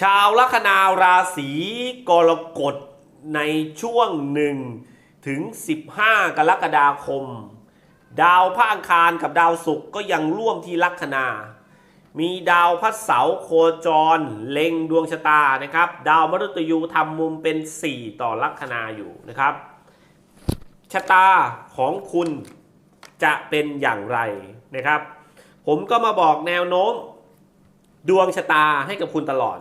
ชาวลัคนาราศีกรกฎในช่วงหนึ่งถึง 15 กรกฎาคม ดาวพระอังคารกับดาวศุกร์ก็ยังร่วมที่ลัคนา มีดาวพระเสาโคจร เล็งดวงชะตานะครับ ดาวมฤตยูทำมุมเป็น 4 ต่อลัคนาอยู่นะครับ ชะตาของคุณจะเป็นอย่างไรนะครับ ผมก็มาบอกแนวโน้ม ดวงชะตาให้กับคุณตลอด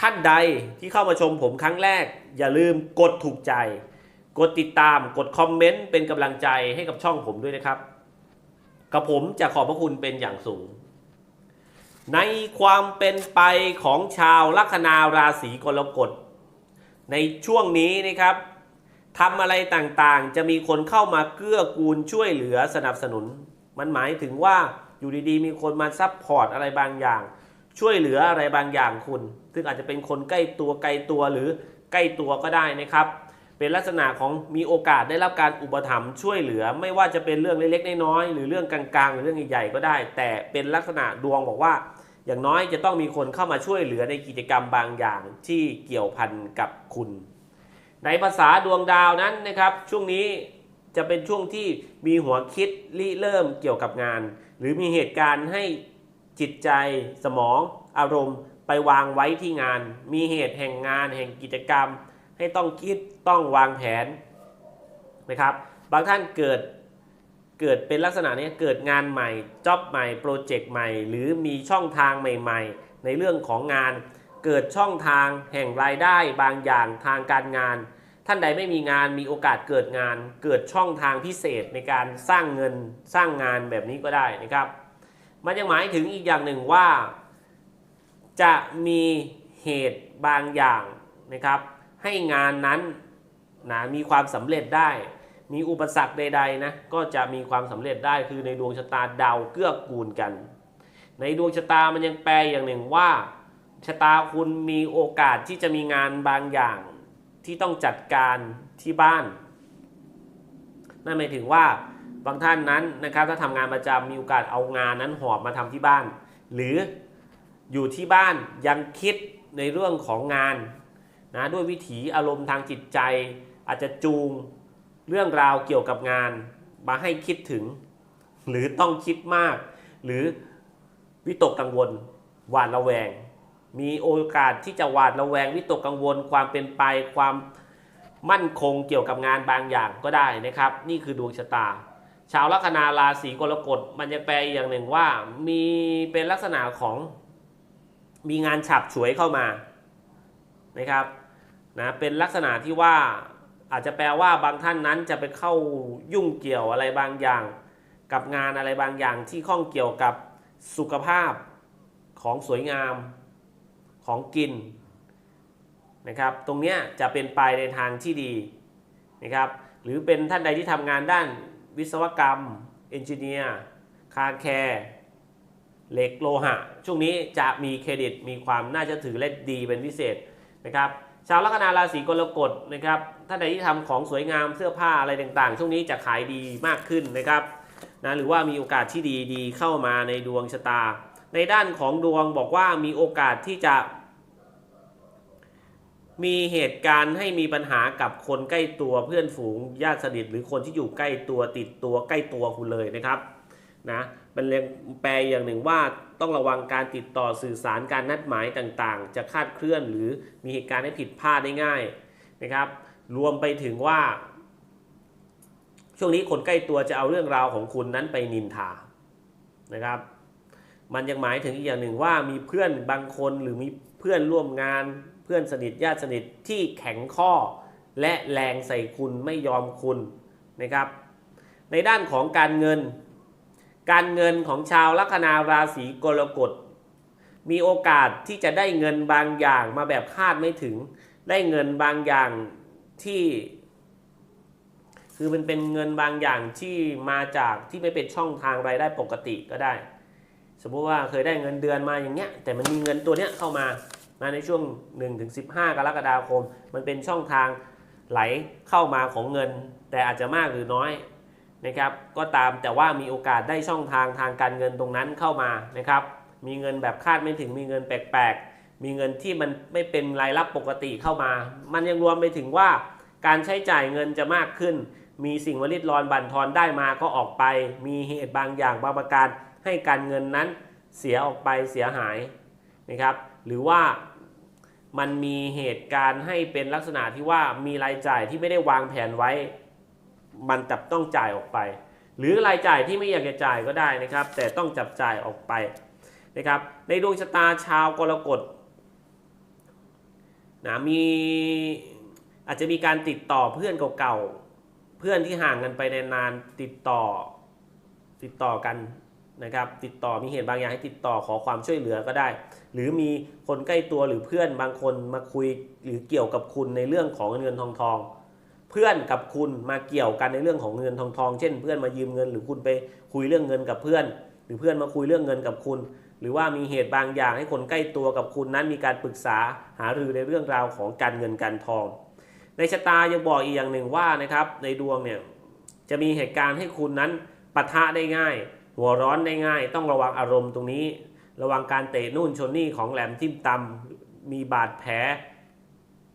ท่านใดที่เข้ามาชมผมครั้งแรก อย่าลืมกดถูกใจ กดติดตามกดคอมเมนต์เป็นกำลังใจให้กับช่องผมด้วยนะครับ กับผมจะขอบพระคุณเป็นอย่างสูง ในความเป็นไปของชาวลัคนาราศีกรกฎในช่วงนี้นะครับทำอะไรต่างๆ จะมีคนเข้ามาเกื้อกูลช่วยเหลือสนับสนุน มันหมายถึงว่าอยู่ดีๆ มีคนมาซับพอร์ตอะไรบางอย่าง ช่วยเหลืออะไรบางอย่างคุณ ซึ่งอาจจะเป็นคนใกล้ตัวไกลตัวหรือใกล้ตัวก็ได้นะครับ เป็นลักษณะของมีโอกาสได้รับการอุปถัมภ์ช่วยเหลือ ไม่ว่าจะเป็นเรื่องเล็กๆน้อยๆหรือเรื่องกลางๆหรือเรื่องใหญ่ๆก็ได้ แต่เป็นลักษณะดวงบอกว่า อย่างน้อยจะต้องมีคนเข้ามาช่วยเหลือในกิจกรรมบางอย่างที่เกี่ยวพันกับคุณ ในภาษาดวงดาวนั้นนะครับช่วงนี้จะเป็นช่วงที่มีหัวคิดริเริ่มเกี่ยวกับงาน หรือมีเหตุการณ์ให้จิตใจสมอง อารมณ์ ไปวางไว้ที่งาน มีเหตุแห่งงานแห่งกิจกรรม ให้ต้องคิดต้องวางแผนนะครับ บางท่านเกิดเกิดเป็นลักษณะนี้เกิดงานใหม่จ็อบใหม่โปรเจกต์ใหม่ หรือมีช่องทางใหม่ ๆ ในเรื่องของงาน เกิดช่องทางแห่งรายได้บางอย่างทางการงาน ท่านใดไม่มีงานมีโอกาสเกิดงาน เกิดช่องทางพิเศษในการสร้างเงินสร้างงานแบบนี้ก็ได้นะครับ มันยังหมายถึงอีกอย่างหนึ่งว่า จะมีเหตุบางอย่างนะครับ ให้งานนั้นนะมีความสำเร็จได้ มีอุปสรรคใดๆนะก็จะมีความสำเร็จได้คือในดวงชะตาดาวเกื้อกูลกัน ในดวงชะตามันยังแปลอย่างหนึ่งว่าชะตาคุณมีโอกาสที่จะมีงานบางอย่างที่ต้องจัดการที่บ้าน นั่นหมายถึงว่าบางท่านนั้นนะครับถ้าทำงานประจำมีโอกาสเอางานนั้นหอบมาทำที่บ้าน หรือ อยู่ที่บ้านยังคิดในเรื่องของงานนะด้วยวิถีอารมณ์ทางจิตใจ อาจจะจูงเรื่องราวเกี่ยวกับงาน มาให้คิดถึง หรือต้องคิดมาก หรือวิตกกังวลหวาดระแวง มีโอกาสที่จะหวาดระแวง วิตกกังวลความเป็นไปความมั่นคงเกี่ยวกับงานบางอย่างก็ได้นะครับ นี่คือดวงชะตา ชาวลัคนาราศีกรกฎมันจะแปลอย่างหนึ่งว่ามีเป็นลักษณะของ มีงานฉับฉวยเข้ามานะครับนะเป็นลักษณะที่ว่าอาจจะแปลว่าบางท่านนั้นจะไปเข้ายุ่งเกี่ยวอะไรบางอย่าง กับงานอะไรบางอย่างที่ข้องเกี่ยวกับสุขภาพของสวยงามของกินนะครับ ตรงนี้จะเป็นไปในทางที่ดีนะครับ หรือเป็นท่านใดที่ทำงานด้านวิศวกรรมเอนจิเนียร์คาร์แคร์ เหล็กโลหะ ช่วงนี้จะมีเครดิตมีความน่าจะถือและดีเป็นพิเศษนะครับชาวลัคนาราศีกรกฎนะครับท่านใดที่ทำของสวยงามเสื้อผ้าอะไรต่างๆ ช่วงนี้จะขายดีมากขึ้นนะครับนะหรือว่ามีโอกาสที่ดีดีเข้ามาในดวงชะตา ในด้านของดวงบอกว่ามีโอกาสที่จะ มีเหตุการณ์ให้มีปัญหากับคนใกล้ตัวเพื่อนฝูงญาติสนิทหรือคนที่อยู่ใกล้ตัวติดตัวใกล้ตัวคุณเลยนะครับ นะเป็นเรียงแปลอย่างหนึ่งว่าต้องระวังการติดต่อสื่อสารการนัดหมายต่างๆ จะคาดเคลื่อนหรือมีเหตุการณ์ให้ผิดพลาดได้ง่ายนะครับ รวมไปถึงว่า ช่วงนี้คนใกล้ตัวจะเอาเรื่องราวของคุณนั้นไปนินทานะครับ มันยังหมายถึงอีกอย่างหนึ่งว่ามีเพื่อนบางคนหรือมีเพื่อนร่วมงาน เพื่อนสนิทญาติสนิทที่แข็งข้อ และแรงใส่คุณไม่ยอมคุณนะครับ ในด้านของการเงิน การเงินของชาวลัคนาราศีกรกฎ มีโอกาสที่จะได้เงินบางอย่างมาแบบคาดไม่ถึง ได้เงินบางอย่างที่ คือมันเป็นเงินบางอย่างที่มาจากที่ไม่เป็นช่องทางรายได้ปกติก็ได้ สมมุติว่าเคยได้เงินเดือนมาอย่างเงี้ย แต่มันมีเงินตัวเนี้ยเข้ามามาในช่วง1ถึง15 กรกฎาคม มันเป็นช่องทางไหลเข้ามาของเงิน แต่อาจจะมากหรือน้อย นะครับก็ตามแต่ว่ามีโอกาสได้ช่องทางทางการเงินตรงนั้นเข้ามานะครับมีเงินแบบคาดไม่ถึงมีเงินแปลกๆ มีเงินที่มันไม่เป็นรายรับปกติเข้ามา มันยังรวมไปถึงว่าการใช้จ่ายเงินจะมากขึ้น มีสิ่งวลิดรอนบั่นทอนได้มาก็ออกไป มีเหตุบางอย่างบางประการให้การเงินนั้นเสียออกไปเสียหายนะครับหรือว่ามันมีเหตุการณ์ให้เป็นลักษณะที่ว่ามีรายจ่ายที่ไม่ได้วางแผนไว้ มันจับต้องจ่ายออกไป หรือรายจ่ายที่ไม่อยากจะจ่ายก็ได้นะครับ แต่ต้องจับจ่ายออกไปนะครับ ในดวงชะตาชาวกรกฎนะมีอาจจะมีการติดต่อเพื่อนเก่าๆ เพื่อนที่ห่างกันไปนานๆติดต่อติดต่อกันนะครับ ติดต่อมีเหตุบางอย่างให้ติดต่อขอความช่วยเหลือก็ได้ หรือมีคนใกล้ตัวหรือเพื่อนบางคนมาคุยหรือเกี่ยวกับคุณในเรื่องของเงินเงินทองทอง เพื่อนกับคุณมาเกี่ยวกันในเรื่องของเงินทองทองเช่น เพื่อนมายืมเงิน หรือคุณไปคุยเรื่องเงินกับเพื่อน หรือเพื่อนมาคุยเรื่องเงินกับคุณ หรือว่ามีเหตุบางอย่างให้คนใกล้ตัวกับคุณนั้นมีการปรึกษาหารือในเรื่องราวของการเงินการทอง ในชะตายังบอกอีกอย่างหนึ่งว่านะครับในดวงเนี่ยจะมีเหตุการณ์ให้คุณนั้นปะทะได้ง่าย หัวร้อนได้ง่าย ต้องระวังอารมณ์ตรงนี้ ระวังการเตะนู่นชนนี่ของแหลมทิ่มตำมีบาดแผล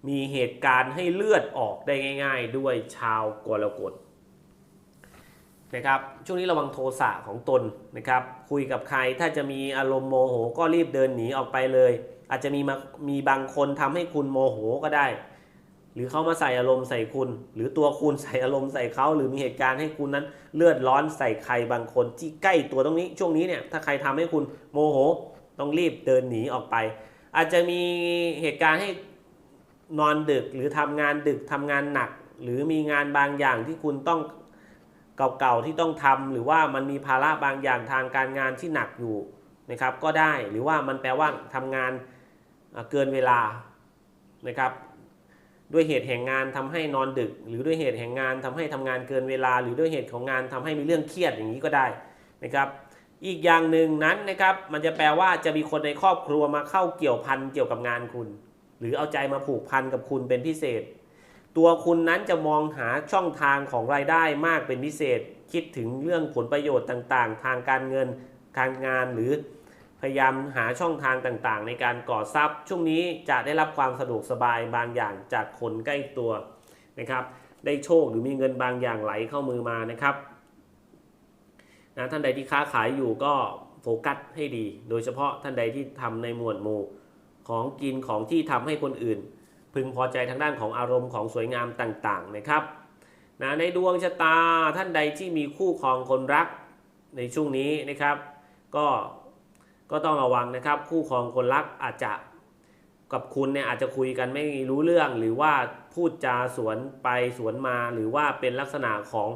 มีเหตุการณ์ให้เลือดออกได้ง่าย ๆ ด้วยชาวกรกฎนะครับช่วงนี้ระวังโทสะของตนนะครับ คุยกับใครถ้าจะมีอารมณ์โมโหก็รีบเดินหนีออกไปเลย อาจจะมีมามีบางคนทำให้คุณโมโหก็ได้ หรือเขามาใส่อารมณ์ใส่คุณ หรือตัวคุณใส่อารมณ์ใส่เขาหรือมีเหตุการณ์ให้คุณนั้นเลือดร้อนใส่ใครบางคนที่ใกล้ตัวตรงนี้ช่วงนี้เนี่ยถ้าใครทำให้คุณโมโหต้องรีบเดินหนีออกไป อาจจะมีเหตุการณ์ให้ นอนดึกหรือทำงานดึกทำงานหนัก หรือมีงานบางอย่างที่คุณต้องเก่าๆที่ต้องทำหรือว่ามันมีภาระบางอย่างทางการงานที่หนักอยู่นะครับก็ได้หรือว่ามันแปลว่าทำงานเกินเวลานะครับด้วยเหตุแห่งงานทำให้นอนดึก หรือด้วยเหตุแห่งงานทำให้ทำงานเกินเวลา หรือด้วยเหตุของงานทำให้มีเรื่องเครียดอย่างนี้ก็ได้นะครับอีกอย่างหนึ่งนั้นนะครับมันจะแปลว่าจะมีคนในครอบครัวมาเข้าเกี่ยวพันเกี่ยวกับงานคุณ หรือเอาใจมาผูกพันกับคุณเป็นพิเศษ ตัวคุณนั้นจะมองหาช่องทางของรายได้มากเป็นพิเศษ คิดถึงเรื่องผลประโยชน์ต่างๆ ทางการเงินการงานหรือพยายามหาช่องทางต่างๆ ในการก่อทรัพย์ ช่วงนี้จะได้รับความสะดวกสบายบางอย่างจากคนใกล้ตัวนะครับ ได้โชคหรือมีเงินบางอย่างไหลเข้ามือมานะครับนะท่านใดที่ค้าขายอยู่ก็โฟกัสให้ดี โดยเฉพาะท่านใดที่ทำในหมวดหมู่ ของกินของที่ทำให้คนอื่น พึงพอใจทางด้านของอารมณ์ของสวยงามต่างๆนะครับนะในดวงชะตาท่านใดที่มีคู่ครองคนรักในช่วงนี้นะครับ ก็ก็ต้องระวังนะครับ คู่ครองคนรักอาจจะกับคุณเนี่ยอาจจะคุยกันไม่รู้เรื่องหรือว่าพูดจาสวนไปสวนมา หรือว่าเป็นลักษณะของ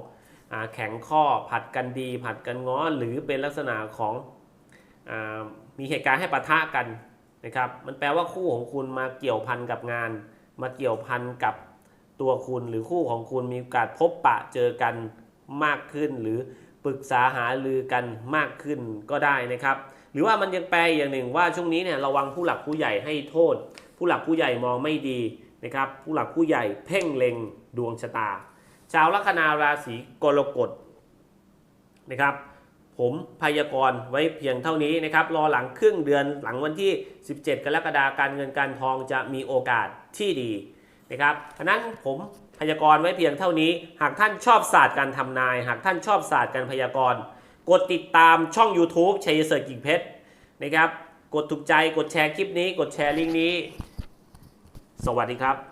อแข็งข้อผัดกันดี ผัดกันง้อหรือเป็นลักษณะของอมีเหตุการณ์ให้ปะทะกัน นะครับ มันแปลว่าคู่ของคุณมาเกี่ยวพันกับงาน มาเกี่ยวพันกับตัวคุณหรือคู่ของคุณมีโอกาสพบปะเจอกันมากขึ้น หรือปรึกษาหารือกันมากขึ้นก็ได้นะครับ หรือว่ามันยังแปลอย่างหนึ่งว่าช่วงนี้เนี่ยระวังผู้หลักผู้ใหญ่ให้โทษ ผู้หลักผู้ใหญ่มองไม่ดีนะครับ ผู้หลักผู้ใหญ่เพ่งเล็งดวงชะตา ชาวลัคนาราศีกรกฎนะครับ ผมพยากรณ์ไว้เพียงเท่านี้นะครับ รอหลังครึ่งเดือนหลังวันที่ 17 กรกฎาคมการเงินการทองจะมีโอกาสที่ดีนะครับฉะนั้นผมพยากรณ์ไว้เพียงเท่านี้ หากท่านชอบศาสตร์การทำนาย หากท่านชอบศาสตร์การพยากรณ์ กดติดตามช่อง YouTube ชัยเสร์กิ่งเพชรนะครับ กดถูกใจ กดแชร์คลิปนี้ กดแชร์ลิงก์นี้ สวัสดีครับ